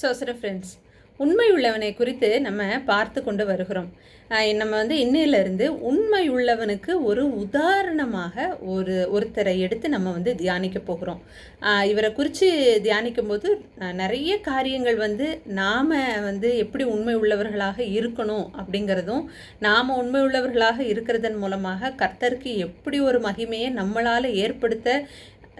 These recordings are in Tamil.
சோசர ஃப்ரெண்ட்ஸ் உண்மை உள்ளவனை குறித்து நம்ம பார்த்து கொண்டு வருகிறோம். நம்ம வந்து இன்னையிலிருந்து உண்மை உள்ளவனுக்கு ஒரு உதாரணமாக ஒரு ஒருத்தரை எடுத்து நம்ம வந்து தியானிக்க போகிறோம். இவரை குறித்து தியானிக்கும் போது நிறைய காரியங்கள் வந்து நாம் வந்து எப்படி உண்மை உள்ளவர்களாக இருக்கணும் அப்படிங்கிறதும் நாம் உண்மை உள்ளவர்களாக இருக்கிறதன் மூலமாக கர்த்தருக்கு எப்படி ஒரு மகிமையை நம்மளால் ஏற்படுத்த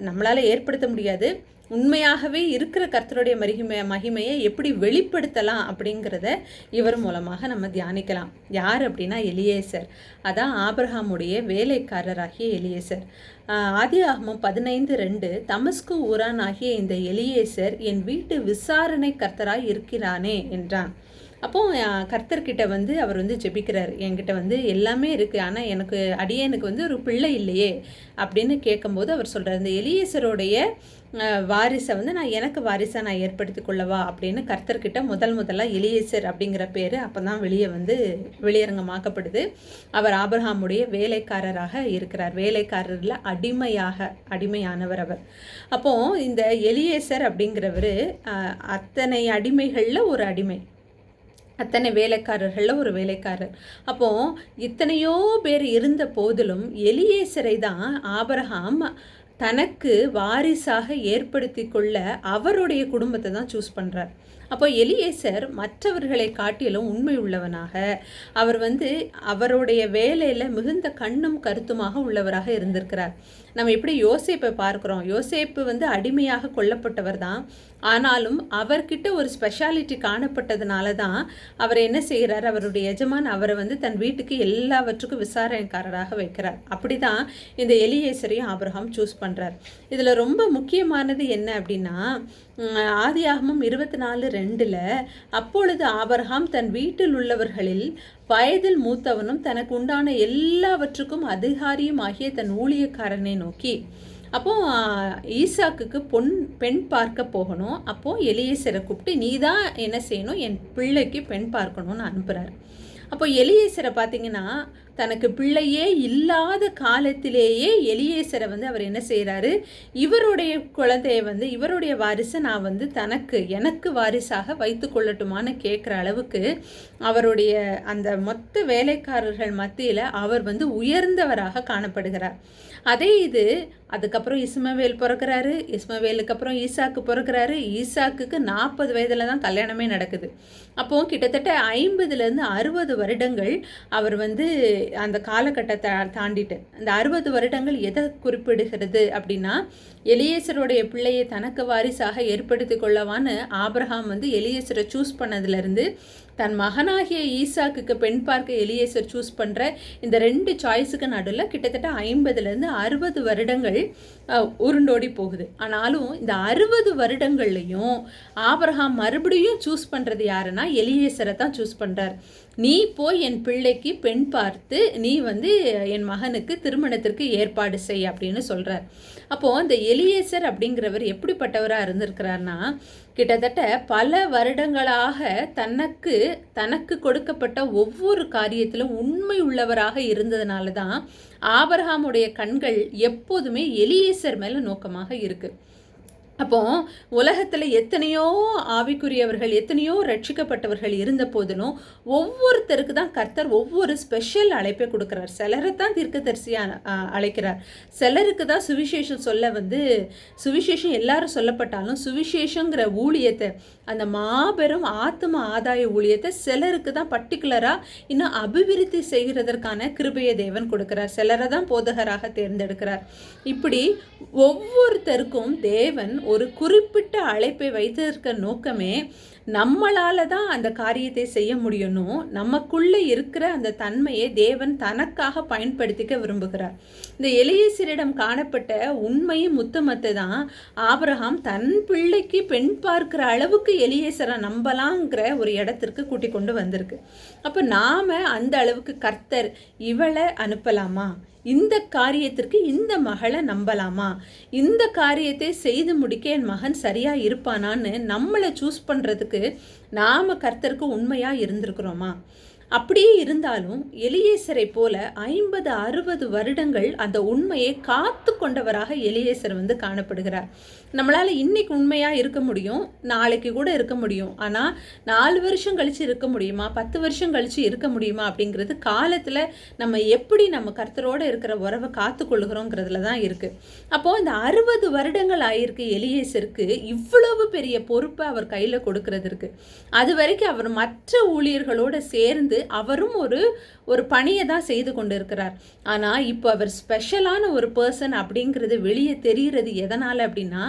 நம்மளால் ஏற்படுத்த முடியாது. உண்மையாகவே இருக்கிற கர்த்தருடைய மகிமை மகிமையை எப்படி வெளிப்படுத்தலாம் அப்படிங்கிறத இவர் மூலமாக நம்ம தியானிக்கலாம். யார் அப்படின்னா எலியேசர். அதான் ஆபிரஹாமுடைய வேலைக்காரராகிய எலியேசர். ஆஹ் ஆதி ஆகமம் பதினைந்து ரெண்டு தமஸ்கு ஊரான் ஆகிய இந்த எலியேசர் என் வீட்டு விசாரணை கர்த்தராய் இருக்கிறானே என்றான். அப்போது கர்த்தர்கிட்ட வந்து அவர் வந்து ஜெபிக்கிறார். என்கிட்ட வந்து எல்லாமே இருக்குது ஆனால் எனக்கு அடியேனுக்கு வந்து ஒரு பிள்ளை இல்லையே அப்படின்னு கேட்கும்போது அவர் சொல்கிறார் இந்த எலியேசருடைய வாரிசை வந்து நான் எனக்கு வாரிசை நான் ஏற்படுத்தி கொள்ளவா? அப்படின்னு கர்த்தர்கிட்ட முதல் முதலாக எலியேசர் அப்படிங்கிற பேர் அப்போ தான் வெளியே வந்து வெளியரங்கமாக்கப்படுது. அவர் ஆபர்ஹாமுடைய வேலைக்காரராக இருக்கிறார். வேலைக்காரரில் அடிமையாக அடிமையானவர் அவர். அப்போது இந்த எலியேசர் அப்படிங்கிறவர் அத்தனை அடிமைகளில் ஒரு அடிமை. அத்தனை வேலைக்காரர்களில் ஒரு வேலைக்காரர். அப்போ இத்தனையோ பேர் இருந்த போதிலும் எலியேசரை தான் ஆபரகாம் தனக்கு வாரிசாக ஏற்படுத்தி கொள்ள அவருடைய குடும்பத்தை தான் சூஸ் பண்ணுறார் அப்போ எலியேசர் மற்றவர்களை காட்டிலும் உண்மை உள்ளவனாக அவர் வந்து அவருடைய வேலையில் மிகுந்த கண்ணும் கருத்துமாக உள்ளவராக இருந்திருக்கிறார். நம்ம எப்படி யோசேப்பை பார்க்குறோம்? யோசேப்பு வந்து அடிமையாக கொல்லப்பட்டவர் தான். ஆனாலும் அவர்கிட்ட ஒரு ஸ்பெஷாலிட்டி காணப்பட்டதுனால தான் அவர் என்ன செய்கிறார்? அவருடைய எஜமான் அவரை வந்து தன் வீட்டுக்கு எல்லாவற்றுக்கும் விசாரணைக்காரராக வைக்கிறார். அப்படி தான் இந்த எலியேசரையும் ஆபிரகாம் சூஸ் பண்ணுறார் இதில் ரொம்ப முக்கியமானது என்ன அப்படின்னா ஆதியாகமம் இருபத்தி நாலு ரெண்டில் அப்பொழுது ஆபர்ஹாம் தன் வீட்டில் உள்ளவர்களில் வயதில் மூத்தவனும் தனக்கு உண்டான எல்லாவற்றுக்கும் அதிகாரியும் ஆகிய தன் ஊழியக்காரனை நோக்கி அப்போ ஈசாக்குக்கு பொன் பெண் பார்க்க போகணும். அப்போ எலியேசரை கூப்பிட்டு நீ தான் என்ன செய்யணும்? என் பிள்ளைக்கு பெண் பார்க்கணும்னு அனுப்புகிறார் அப்போ எலியேசரை பார்த்தீங்கன்னா தனக்கு பிள்ளையே இல்லாத காலத்திலேயே எலியேசரை வந்து அவர் என்ன செய்கிறாரு இவருடைய குழந்தைய வந்து இவருடைய வாரிசை நான் வந்து தனக்கு எனக்கு வாரிசாக வைத்து கொள்ளட்டுமான்னு கேட்குற அளவுக்கு அவருடைய அந்த மொத்த வேலைக்காரர்கள் மத்தியில் அவர் வந்து உயர்ந்தவராக காணப்படுகிறார். அதே இது அதுக்கப்புறம் இஸ்மவேல் பிறக்கிறாரு. இஸ்மவேலுக்கு அப்புறம் ஈசாக்கு பிறக்கிறாரு. ஈசாக்குக்கு நாற்பது வயதில் தான் கல்யாணமே நடக்குது. அப்போது கிட்டத்தட்ட ஐம்பதுலேருந்து அறுபது வருடங்கள் அவர் வந்து அந்த காலகட்டத்தை தாண்டிட்டு அந்த அறுபது வருடங்கள் எதை குறிப்பிடுகிறது அப்படின்னா எலியேசருடைய பிள்ளையை தனக்கு வாரிசாக ஏற்படுத்தி கொள்ளவான்னு ஆபிரகாம் வந்து எலியேசரை சூஸ் பண்ணதுலேருந்து தன் மகனாகிய ஈசாக்குக்கு பெண் பார்க்க எலியேசர் சூஸ் பண்ணுற இந்த ரெண்டு சாய்ஸுக்கு நடுவில் கிட்டத்தட்ட ஐம்பதுலேருந்து அறுபது வருடங்கள் உருண்டோடி போகுது. ஆனாலும் இந்த அறுபது வருடங்கள்லையும் ஆபரகாம் மறுபடியும் சூஸ் பண்ணுறது யாருன்னா எலியேசரை தான் சூஸ் பண்ணுறார் நீ போய் என் பிள்ளைக்கு பெண் பார்த்து நீ வந்து என் மகனுக்கு திருமணத்திற்கு ஏற்பாடு செய் அப்படின்னு சொல்கிறார் அப்போது அந்த எலியேசர் அப்படிங்கிறவர் எப்படிப்பட்டவராக இருந்திருக்கிறார்னா கிட்டத்தட்ட பல வருடங்களாக தனக்கு தனக்கு கொடுக்கப்பட்ட ஒவ்வொரு காரியத்திலும் உண்மை உள்ளவராக இருந்ததுனால தான் ஆபரகாமுடைய கண்கள் எப்போதுமே எலியேசர் மேலே நோக்கமாக இருக்குது அப்போ உலகத்தில் எத்தனையோ ஆவிக்குரியவர்கள் எத்தனையோ ரட்சிக்கப்பட்டவர்கள் இருந்த போதிலும் ஒவ்வொருத்தருக்கு தான் கர்த்தர் ஒவ்வொரு ஸ்பெஷல் அழைப்பை கொடுக்குறார். சிலரை தான் தீர்க்கதரிசியாக அழைக்கிறார். சிலருக்கு தான் சுவிசேஷம் சொல்ல வந்து சுவிசேஷம் எல்லாரும் சொல்லப்பட்டாலும் சுவிசேஷங்கிற ஊழியத்தை அந்த மாபெரும் ஆத்ம ஆதாய ஊழியத்தை சிலருக்கு தான் பர்டிகுலராக இன்னும் அபிவிருத்தி செய்கிறதற்கான கிருபையை தேவன் கொடுக்குறார். சிலரை தான் போதகராக தேர்ந்தெடுக்கிறார். இப்படி ஒவ்வொருத்தருக்கும் தேவன் ஒரு குறிப்பிட்ட அழைப்பை வைத்திருக்க நோக்கமே நம்மளால தான் அந்த காரியத்தை செய்ய முடியணும். நமக்குள்ளே இருக்கிற அந்த தன்மையை தேவன் தனக்காக பயன்படுத்திக்க விரும்புகிறார். இந்த எளியசிரிடம் காணப்பட்ட உண்மையும் முத்தமத்தை தான் ஆபிரகாம் தன் பிள்ளைக்கு பெண் பார்க்கிற அளவுக்கு எளியேசரை நம்பலாங்கிற ஒரு இடத்திற்கு கூட்டி கொண்டு வந்திருக்கு. அப்போ நாம் அந்த அளவுக்கு கர்த்தர் இவளை அனுப்பலாமா? இந்த காரியத்திற்கு இந்த மகளை நம்பலாமா? இந்த காரியத்தை செய்து முடிக்க என் மகன் சரியாக இருப்பானான்னு நம்மளை சூஸ் பண்ணுறதுக்கு நாம் கர்த்தருக்கு உண்மையாக இருந்திருக்கிறோமா? அப்படியே இருந்தாலும் எலியேசரை போல ஐம்பது அறுபது வருடங்கள் அந்த உண்மையை காத்து கொண்டவராக எலியேசர் வந்து காணப்படுகிறார். நம்மளால் இன்னைக்கு உண்மையாக இருக்க முடியும் நாளைக்கு கூட இருக்க முடியும். ஆனால் நாலு வருஷம் கழித்து இருக்க முடியுமா? பத்து வருஷம் கழித்து இருக்க முடியுமா? அப்படிங்கிறது காலத்தில் நம்ம எப்படி நம்ம கர்த்தரோடு இருக்கிற உறவை காத்து கொள்ளுகிறோங்கிறதுல தான் இருக்குது அப்போது இந்த அறுபது வருடங்கள் ஆயிருக்கு எலியேசருக்கு இவ்வளவு பெரிய பொறுப்பை அவர் கையில் கொடுக்கறதுக்கு அது வரைக்கும் அவர் மற்ற ஊழியர்களோடு சேர்ந்து அவரும் ஒரு ஒரு பணியை தான் செய்து கொண்டிருக்கிறார். ஆனால் இப்போ அவர் ஸ்பெஷலான ஒரு பர்சன் அப்படிங்கிறது வெளியே தெரிகிறது எதனால் அப்படின்னா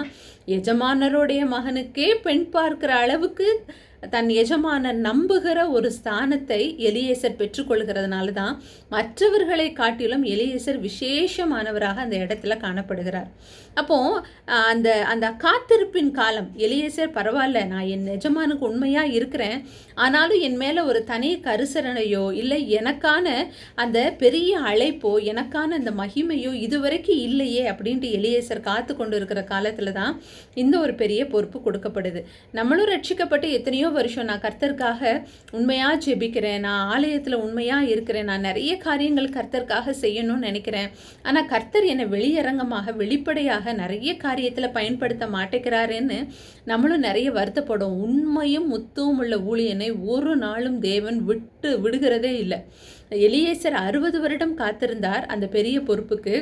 எஜமானருடைய மகனுக்கே பெண் பார்க்குற அளவுக்கு தன் எஜமானன் நம்புகிற ஒரு ஸ்தானத்தை எலியேசர் பெற்றுக்கொள்கிறதுனால தான் மற்றவர்களை காட்டிலும் எலியேசர் விசேஷமானவராக அந்த இடத்துல காணப்படுகிறார். அப்போ அந்த அந்த காத்திருப்பின் காலம் எலியேசர் பரவாயில்ல நான் என் எஜமானுக்கு உண்மையாக இருக்கிறேன் ஆனாலும் என் மேலே ஒரு தனி கரிசரணையோ இல்லை எனக்கான அந்த பெரிய அழைப்போ எனக்கான அந்த மகிமையோ இதுவரைக்கும் இல்லையே அப்படின்ட்டு எலியேசர் காத்து கொண்டு இருக்கிற காலத்தில் தான் இந்த ஒரு பெரிய பொறுப்பு கொடுக்கப்படுது. நம்மளும் ரட்சிக்கப்பட்டு எத்தனையோ வருஷம் நான் கர்த்தருக்காக உண்மையாக ஜெபிக்கிறேன் நான் ஆலயத்தில் உண்மையாக இருக்கிறேன் நான் நிறைய காரியங்கள் கர்த்தருக்காக செய்யணும்னு நினைக்கிறேன். ஆனால் கர்த்தர் என்னை வெளியரங்கமாக வெளிப்படையாக நிறைய காரியத்தில் பயன்படுத்த மாட்டேங்கிறாருன்னு நம்மளும் நிறைய வருத்தப்படும் உண்மையும் முத்துவும் உள்ள ஊழியனை ஒரு நாளும் தேவன் விட்டு விடுகிறதே இல்லை. எலியேசர் அறுபது வருடம் காத்திருந்தார் அந்த பெரிய பொறுப்புக்கு.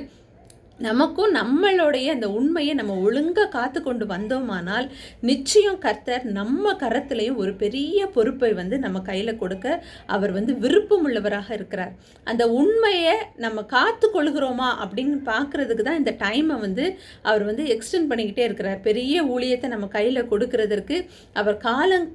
நமக்கும் நம்மளுடைய அந்த உண்மையை நம்ம ஒழுங்காக காத்து கொண்டு வந்தோமானால் நிச்சயம் கர்த்தர் நம்ம கரத்துலேயும் ஒரு பெரிய பொறுப்பை வந்து நம்ம கையில் கொடுக்க அவர் வந்து விருப்பம் உள்ளவராக இருக்கிறார். அந்த உண்மையை நம்ம காத்து கொள்கிறோமா அப்படின்னு பார்க்குறதுக்கு தான் இந்த டைமை வந்து அவர் வந்து எக்ஸ்டெண்ட் பண்ணிக்கிட்டே இருக்கிறார். பெரிய ஊழியத்தை நம்ம கையில் கொடுக்கறதற்கு அவர் காலம்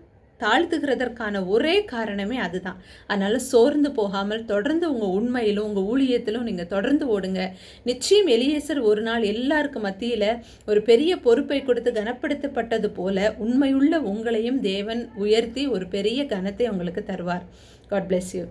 தாழ்த்துகிறதற்கான ஒரே காரணமே அதுதான். அதனால் சோர்ந்து போகாமல் தொடர்ந்து உங்கள் உண்மையிலும் உங்கள் ஊழியத்திலும் நீங்கள் தொடர்ந்து ஓடுங்க. நிச்சயம் எலியேசர் ஒரு நாள் எல்லாருக்கும் மத்தியில் ஒரு பெரிய பொறுப்பை கொடுத்து கனப்படுத்தப்பட்டது போல உண்மையுள்ள உங்களையும் தேவன் உயர்த்தி ஒரு பெரிய கனத்தை உங்களுக்கு தருவார். God bless you